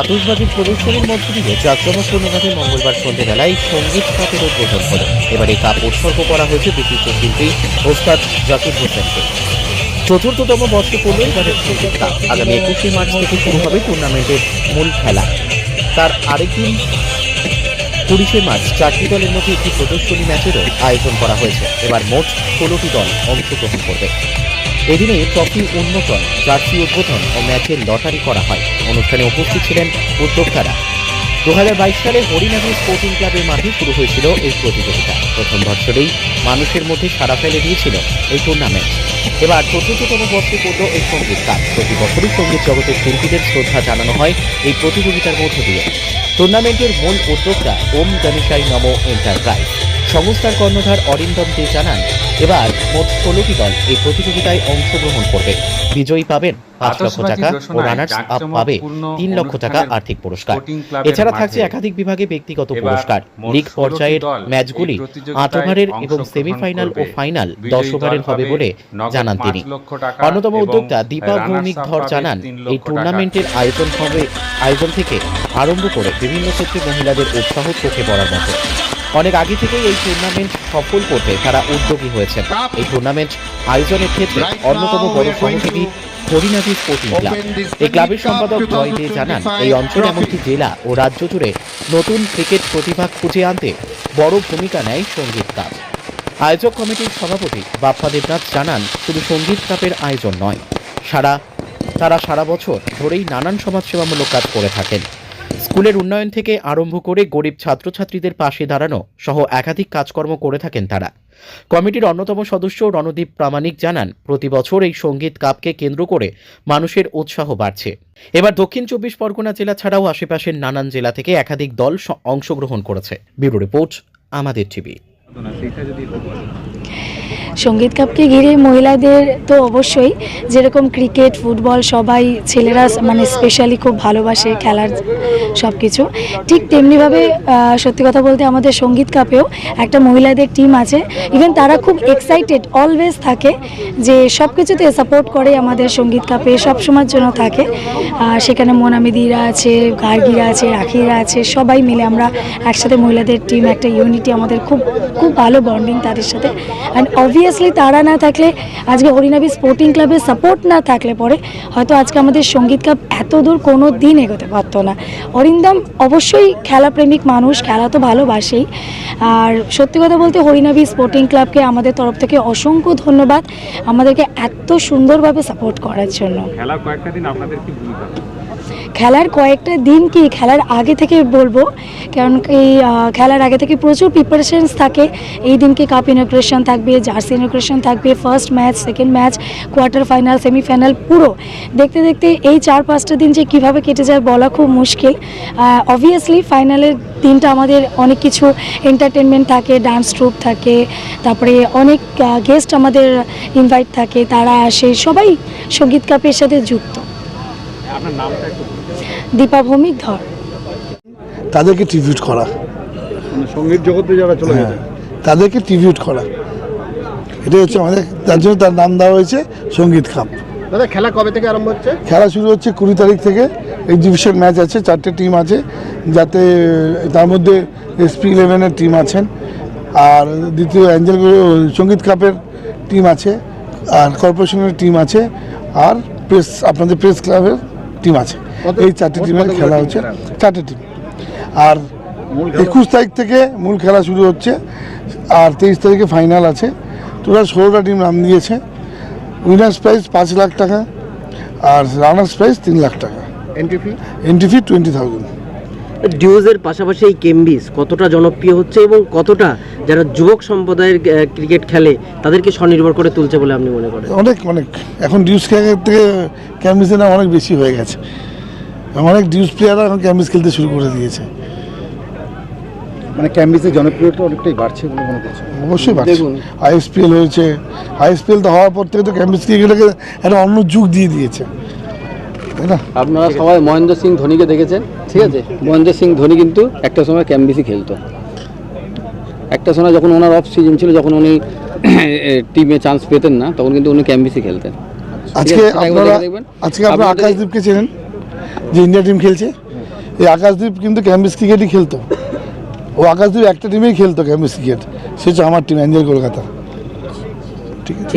আতশবাজির প্রদর্শনীর মধ্য দিয়ে জাঁকজমকপূর্ণভাবে মঙ্গলবার সন্ধ্যেবেলায় সংগীত খাতের উদ্বোধন হলো এবারে কাপ উৎসর্গ করা হয়েছে বিশিষ্ট শিল্পী ওস্তাদ জাকির হোসেনকে। চতুর্থতম বর্ষে পড়ল এবারের সংগীত কাপ আগামী একুশে মার্চ থেকে শুরু হবে টুর্নামেন্টের মূল খেলা। তার আরেকদিন কুড়িশে মার্চ, চারটি দলের মধ্যে একটি প্রদর্শনী ম্যাচেরও আয়োজন করা হয়েছে। এবার মোট ষোলোটি দল অংশগ্রহণ করবে। এদিনে ট্রফি উন্মোচন, জার্সি উদ্বোধন ও ম্যাচের লটারি করা হয়। অনুষ্ঠানে উপস্থিত ছিলেন উদ্যোক্তারা। দু হাজার বাইশ সালে হরিনাথী স্পোর্টিং ক্লাবের মাঠে শুরু হয়েছিল এই প্রতিযোগিতা। প্রথম বছরেই মানুষের মধ্যে সাড়া ফেলে দিয়েছিল এই টুর্নামেন্ট এবার চতুর্থতম বর্ষে পড়ল এই সংগীত কাপ প্রতি বছরই সংগীত জগতের শিল্পীদের শ্রদ্ধা জানানো হয় এই প্রতিযোগিতার মধ্য দিয়ে। টুর্নামেন্টের মূল উদ্যোক্তা ওম গণেশাই নম এন্টারপ্রাইজ সংস্থার কর্ণধার অরিন্দম দে জানান এবার মোট ষোলোটি দল এই প্রতিযোগিতায় অংশগ্রহণ করবে। বিজয়ী পাবেন পাঁচ লক্ষ টাকা ও রানার্স আপ পাবে তিন লক্ষ টাকা আর্থিক পুরস্কার। এছাড়া থাকছে একাধিক বিভাগে ব্যক্তিগত পুরস্কার। লিগ 16টি পর্যায়ের ম্যাচগুলি আট ওভারের এবং সেমিফাইনাল ও ফাইনাল দশ ওভারের হবে বলে জানান তিনি। অন্যতম উদ্যোক্তা দীপা ভৌমিক ধর জানান এই টুর্নামেন্টের আয়োজন হবে আয়োজন থেকে আরম্ভ করে বিভিন্ন ক্ষেত্রে মহিলাদের উৎসাহ চোখে পড়ার মতো। অনেক আগে থেকেই এই টুর্নামেন্ট সফল করতে তারা উদ্যোগী হয়েছেন। এই টুর্নামেন্ট আয়োজনের ক্ষেত্রে অন্যতম বড় সহযোগী হরিনাথী স্পোর্টিং ক্লাব। এই ক্লাবের সম্পাদক জয় দে জানান এই অঞ্চলে এমনকি জেলা ও রাজ্য জুড়ে নতুন ক্রিকেট প্রতিভা খুঁজে আনতে বড় ভূমিকা নেয় সংগীত কাপ আয়োজক কমিটির সভাপতি বাপ্পা দেবনাথ জানান শুধু সংগীত কাপের আয়োজন নয় সারা তারা সারা বছর ধরেই নানান সমাজসেবামূলক কাজ করে থাকেন। স্কুলের উন্নয়ন থেকে আরম্ভ করে গরিব ছাত্রছাত্রীদের পাশে দাঁড়ানো সহ একাধিক কাজকর্ম করে থাকেন তারা। কমিটির অন্যতম সদস্য রণদীপ প্রামাণিক জানান, প্রতি বছর এই সংগীত কাপকে কেন্দ্র করে মানুষের উৎসাহ বাড়ছে। এবার দক্ষিণ চব্বিশ পরগনা জেলা ছাড়াও আশেপাশের নানান জেলা থেকে একাধিক দল অংশগ্রহণ করেছে। ব্যুরো রিপোর্ট, আমাদের টিভি। সংগীত কাপকে ঘিরে মহিলাদের তো অবশ্যই, যেরকম ক্রিকেট, ফুটবল, সবাই ছেলেরা মানে স্পেশালি খুব ভালোবাসে খেলার সব কিছু ঠিক তেমনিভাবে সত্যি কথা বলতে আমাদের সংগীত কাপেও একটা মহিলাদের টিম আছে। ইভেন তারা খুব এক্সাইটেড অলওয়েজ থাকে যে সব কিছুতে সাপোর্ট করে আমাদের সংগীত কাপে সব সময়ের জন্য থাকে। সেখানে মোনামিদিরা আছে, গার্গিরা আছে, রাখিরা আছে, সবাই মিলে আমরা একসাথে মহিলাদের টিম একটা ইউনিটি আমাদের খুব খুব ভালো বন্ডিং তাদের সাথে। অ্যান্ড অবভিয়াসলি তারা না থাকলে, আজকে হরিনাবি স্পোর্টিং ক্লাবের সাপোর্ট না থাকলে পরে, হয়তো আজকে আমাদের সংগীত কাপ এত দূর কোনো দিন এগোতে পারতো না। অরিন্দম অবশ্যই খেলাপ্রেমিক মানুষ, খেলা তো ভালোবাসেই। আর সত্যি কথা বলতে, হরিনাবি স্পোর্টিং ক্লাবকে আমাদের তরফ থেকে অসংখ্য ধন্যবাদ। আমাদেরকে এত সুন্দরভাবে সাপোর্ট করার জন্য। খেলার কয়েকটা দিন আপনাদের কি ভূমিকা? খেলার কয়েকটা দিন কি খেলার আগে থেকে বলব? কারণ এই খেলার আগে থেকে প্রচুর প্রিপারেশনস থাকে। এই দিনকে কাপ ইনোগ্রেশন থাকবে জার্সি ইনোগ্রেশন থাকবে first match second match quarter final semifinal পুরো। দেখতে দেখতে এই চার পাঁচটা দিন যে কীভাবে কেটে যায় বলা খুব মুশকিল। অবভিয়াসলি ফাইনালের দিনটা আমাদের অনেক কিছু এন্টারটেনমেন্ট থাকে ডান্স ট্রুপ থাকে, তারপরে অনেক গেস্ট আমাদের ইনভাইট থাকে, তারা আসে, সবাই সংগীত কাপের সাথে যুক্ত। আপনার নামটা একটু দীপা ভৌমিক ধর। তাদেরকে ট্রিবিউট করা। মানে সংগীত জগতে যারা চলে হ্যাঁ তাদেরকে ট্রিবিউট করা। এটাই হচ্ছে আমাদের তার জন্য তার নাম দেওয়া হয়েছে সংগীত কাপ দাদা খেলা কবে থেকে আরম্ভ হচ্ছে? খেলা শুরু হচ্ছে কুড়ি তারিখ থেকে। এক্সিবিশন ম্যাচ আছে চারটে টিম আছে। যাতে তার মধ্যে এসপি ইলেভেনের টিম আছেন। আর দ্বিতীয় অ্যাঞ্জেল সংগীত কাপের টিম আছে। আর কর্পোরেশনের টিম আছে। আর প্রেস আপনাদের প্রেস ক্লাবের টিম আছে। এই চারটে টিমের খেলা হচ্ছে? খেলা? চারটে টিম আর একুশ তারিখ থেকে মূল খেলা শুরু হচ্ছে আর তেইশ তারিখে ফাইনাল আছে। টোটাল ষোলোটা টিম নাম দিয়েছে। উইনার্স প্রাইজ পাঁচ লাখ টাকা আর রানার্স প্রাইজ তিন লাখ টাকা। Entry fee entry fee twenty thousand ডিউজের পাশাপাশি এই কেমবিস কতটা জনপ্রিয় হচ্ছে এবং কতটা যারা যুবক সম্প্রদায়ের ক্রিকেট খেলে তাদেরকে স্বনির্ভর করে তুলছে বলে আপনি মনে করেন? অনেক অনেক। এখন ডিউস খেলার থেকে ক্যাম্বিসের নাম অনেক বেশি হয়ে গেছে। অনেক ডিউস প্লেয়াররা এখন ক্যাম্বিস খেলতে শুরু করে দিয়েছে। মানে ক্যাম্বিসের জনপ্রিয়তা অনেকটাই বাড়ছে বলে মনে করছে অবশ্যই বাড়ছে। আইএসপিএল হয়েছে। আইএসপিএল তো হওয়ার পর থেকে তো ক্যাম্বিস ক্রিকেটকে একটা অন্য যুগ দিয়ে দিয়েছে। তাই না? আপনারা সবাই মহেন্দ্র সিং ধোনিকে দেখেছেন? ঠিক আছে? মহেন্দ্র সিং ধোনি কিন্তু একটা সময় ক্যাম্বিসি খেলতো। একটা সময় যখন ওনার অফ সিজন ছিল যখন উনি টিমে চান্স পেতেন না তখন কিন্তু উনি ক্যাম্বিসি খেলতেন। আজকে আপনারা আজকে আপনারা আকাশদীপকে চেনেন? যে ইন্ডিয়া টিম খেলছে, এই আকাশদ্বীপ কিন্তু ক্যাম্বিস ক্রিকেটই খেলতো। ও আকাশদ্বীপ একটা টিমেই খেলতো ক্যাম্বিস ক্রিকেট। সে হচ্ছে আমার টিম অ্যাঞ্জেল কলকাতা ঠিক আছে।